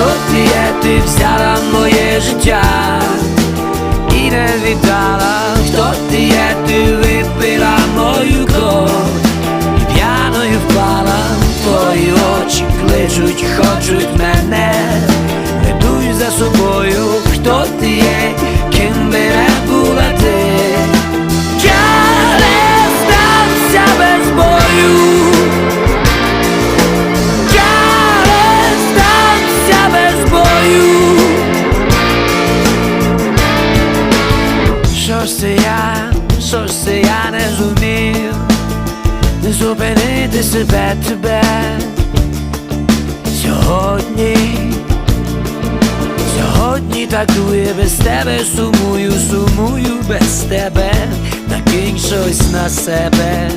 ти є, ти взяла моє життя і не віддала, хто ти є, ти випила мою кров. І п'яною впала, твої очі кличуть, хочуть мене, ведуй за собою, Що ж це я, що ж це я не зумів? Зупинити себе тебе. Сьогодні Сьогодні так дує без тебе, сумую, сумую без тебе, накинь щось на себе.